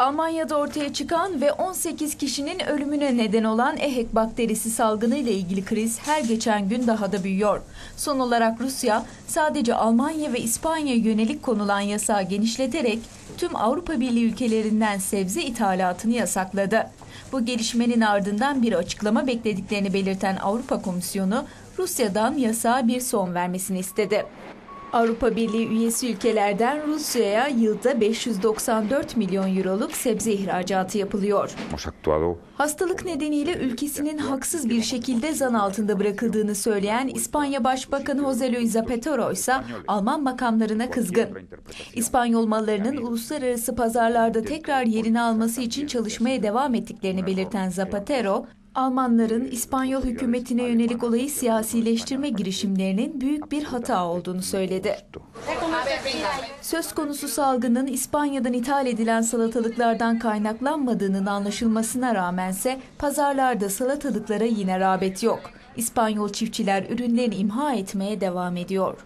Almanya'da ortaya çıkan ve 18 kişinin ölümüne neden olan EHEC bakterisi salgını ile ilgili kriz her geçen gün daha da büyüyor. Son olarak Rusya sadece Almanya ve İspanya yönelik konulan yasağı genişleterek tüm Avrupa Birliği ülkelerinden sebze ithalatını yasakladı. Bu gelişmenin ardından bir açıklama beklediklerini belirten Avrupa Komisyonu Rusya'dan yasağa bir son vermesini istedi. Avrupa Birliği üyesi ülkelerden Rusya'ya yılda 594 milyon euroluk sebze ihracatı yapılıyor. Hastalık nedeniyle ülkesinin haksız bir şekilde zan altında bırakıldığını söyleyen İspanya Başbakanı José Luis Zapatero ise Alman makamlarına kızgın. İspanyol mallarının uluslararası pazarlarda tekrar yerini alması için çalışmaya devam ettiklerini belirten Zapatero, Almanların İspanyol hükümetine yönelik olayı siyasileştirme girişimlerinin büyük bir hata olduğunu söyledi. Söz konusu salgının İspanya'dan ithal edilen salatalıklardan kaynaklanmadığının anlaşılmasına rağmense pazarlarda salatalıklara yine rağbet yok. İspanyol çiftçiler ürünlerini imha etmeye devam ediyor.